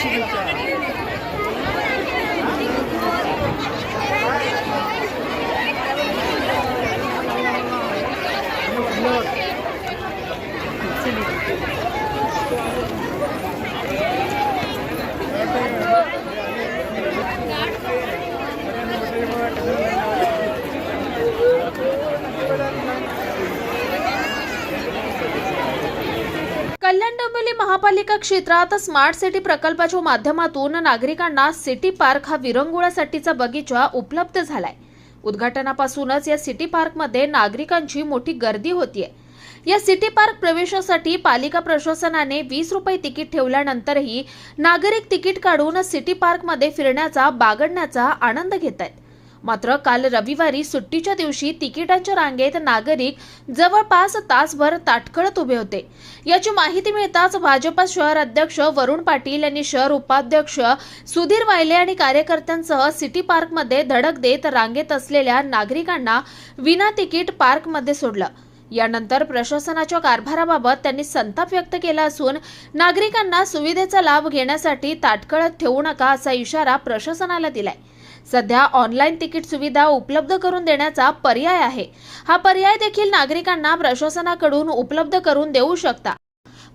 Sir कल्याण महापालिका क्षेत्रात smart city प्रकल्पाच्या माध्यमातून नागरिकांना सिटी पार्क हा विरंगुळासाठीचा बगीचा उपलब्ध झालाय. उद्घाटनापासूनच या सिटी पार्कमध्ये नागरिकांची मोठी गर्दी होतीये. या सिटी पार्क प्रवेशासाठी पालिका प्रशासनाने वीस रुपये तिकीट ठेवल्यानंतरही नागरिक तिकीट काढून सिटी पार्कमध्ये फिरण्याचा बागडण्याचा आनंद घेत आहेत मात्र काल रविवारी सुट्टीच्या दिवशी तिकिटांच्या रांगेत नागरिक जवळपास तासभर ताटकळत उभे होते. याची माहिती मिळताच भाजपा शहर अध्यक्ष वरुण पाटील यांनी शहर उपाध्यक्ष सुधीर वायले आणि कार्यकर्त्यांसह सिटी पार्कमध्ये धडक देत रांगेत असलेल्या नागरिकांना विना तिकीट पार्कमध्ये सोडलं. यानंतर प्रशासनाच्या कारभाराबाबत त्यांनी संताप व्यक्त केला असून नागरिकांना सुविधेचा लाभ घेण्यासाठी ताटकळत ठेवू नका असा इशारा प्रशासनाला दिलाय. सध्या ऑनलाईन तिकीट सुविधा उपलब्ध करून देण्याचा पर्याय आहे. हा पर्याय देखील नागरिकांना प्रशासनाकडून उपलब्ध करून देऊ शकता.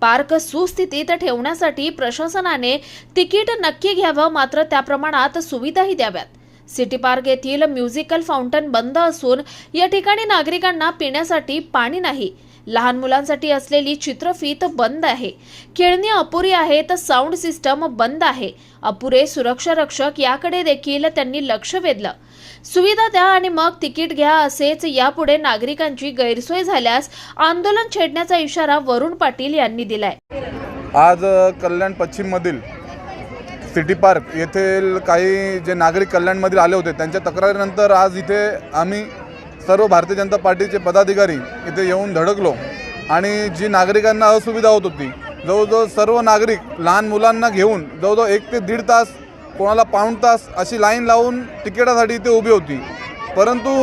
पार्क सुस्थितीत ठेवण्यासाठी प्रशासनाने तिकीट नक्की घ्यावं मात्र त्या प्रमाणात सुविधाही द्याव्यात. सिटी पार्क येथील म्युझिकल फाउंटन बंद असून या ठिकाणी नागरिकांना पिण्यासाठी पाणी नाही. लहान मुलांसाठी असलेली चित्रफीत बंद आहे. खेळणी अपुरी आहे तर साऊंड सिस्टम बंद आहे. अपुरे सुरक्षा रक्षक याकडे देखील त्यांनी लक्ष वेधलं. सुविधा द्या आणि मग तिकीट घ्या असेच यापुढे नागरिकांची गैरसोय झाल्यास आंदोलन छेडण्याचा इशारा वरुण पाटील यांनी दिलाय. आज कल्याण पश्चिममधील सिटी पार्क येथील काही जे नागरिक कल्याणमधील आले होते त्यांच्या तक्रारीनंतर आज इथे आम्ही सर्व भारतीय जनता पार्टीचे पदाधिकारी इथे येऊन धडकलो. आणि जी नागरिकांना असुविधा होत होती जवळजवळ सर्व नागरिक लहान मुलांना घेऊन जवळजवळ एक ते दीड तास कोणाला पाऊण तास अशी लाईन लावून तिकिटासाठी इथे उभी होती. परंतु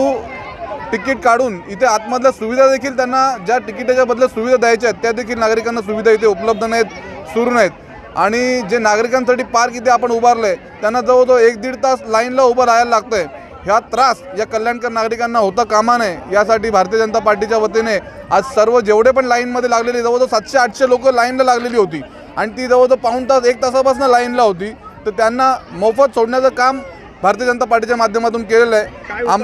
तिकीट काढून इथे आतमधल्या सुविधा देखील त्यांना ज्या तिकिटाच्या बदल्यात सुविधा द्यायच्या आहेत त्या देखील नागरिकांना सुविधा इथे उपलब्ध नाहीत सुरू नाहीत. आणि जे नागरिकांसाठी पार्क इथे आपण उभारलं आहे त्यांना जवळजवळ एक दीड तास लाईनला उभं राहायला लागतं आहे ह्या त्रास या कल्याणकर नागरिकांना होता कामा नये. यासाठी भारतीय जनता पार्टीच्या वतीने आज सर्व जेवढे पण लाईनमध्ये लागलेले जवळजवळ सातशे आठशे लोक लाईनला लागलेली होती. आणि ती जवळजवळ पाऊण तास एक तासापासून लाईनला होती. तर त्यांना मोफत सोडण्याचं काम भारतीय जनता पार्टीच्या माध्यमातून केलेलं आहे. आम?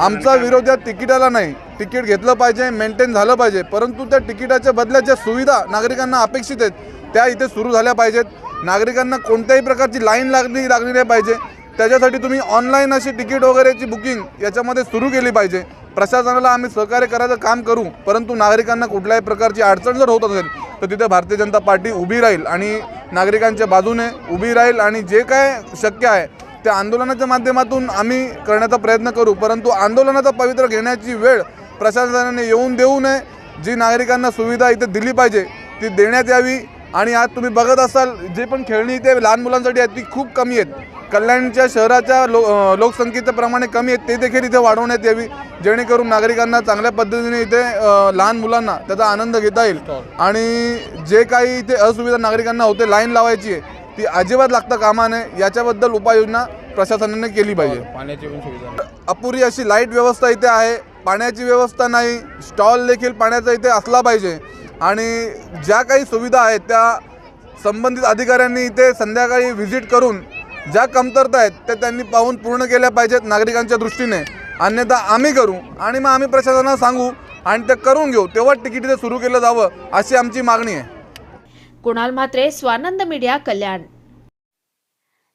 आमचा विरोध या तिकिटाला नाही. तिकीट घेतलं पाहिजे मेंटेन झालं पाहिजे. परंतु त्या तिकिटाच्या बदल्यात ज्या सुविधा नागरिकांना अपेक्षित आहेत. त्या इथे सुरू झाल्या पाहिजेत. नागरिकांना कोणत्याही प्रकारची लाईन लागली लागली नाही पाहिजे. त्याच्यासाठी तुम्ही ऑनलाईन अशी तिकीट वगैरेची बुकिंग याच्यामध्ये सुरू केली पाहिजे. प्रशासनाला आम्ही सहकार्य करायचं काम करू परंतु नागरिकांना कुठल्याही प्रकारची अडचण जर होत असेल तर तिथे भारतीय जनता पार्टी उभी राहील आणि नागरिकांच्या बाजूने उभी राहील आणि जे काय शक्य आहे त्या आंदोलनाच्या माध्यमातून आम्ही करण्याचा प्रयत्न करू. परंतु आंदोलनाचा पवित्र घेण्याची वेळ प्रशासनाने येऊन देऊ नये. जी नागरिकांना सुविधा इथे दिली पाहिजे ती देण्यात यावी. आणि आज तुम्ही बघत असाल जे पण खेळणी इथे लहान मुलांसाठी आहेत ती खूप कमी आहेत. कल्याणच्या शहराच्या लो लोकसंख्येच्या प्रमाणे कमी आहेत ते देखील इथे वाढवण्यात यावी जेणेकरून नागरिकांना चांगल्या पद्धतीने इथे लहान मुलांना त्याचा आनंद घेता येईल. आणि जे काही इथे असुविधा नागरिकांना होते लाईन लावायची आहे ती अजिबात लागता कामा नये याच्याबद्दल उपाययोजना प्रशासनाने केली पाहिजे. पाण्याची पण सुविधा अपुरी अशी लाइट व्यवस्था इथे आहे पाण्याची व्यवस्था नाही स्टॉल देखील पाण्याचा इथे असला पाहिजे. आणि ज्या काही सुविधा आहेत त्या संबंधित अधिकाऱ्यांनी इथे संध्याकाळी व्हिजिट करून ज्या कमतरता आहेत त्या त्यांनी पाहून पूर्ण केल्या पाहिजेत नागरिकांच्या दृष्टीने. अन्यथा आम्ही करू आणि मग आम्ही प्रशासनाला सांगू आणि ते करून घेऊ. तेव्हा तिकीट इथे सुरू केलं जावं अशी आमची मागणी आहे. कुणाल म्हात्रे स्वानंद मीडिया कल्याण.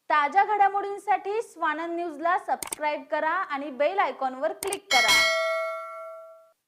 ताज्या घडामोडींसाठी स्वानंद न्यूजला सबस्क्राईब करा आणि बेल आयकॉनवर क्लिक करा.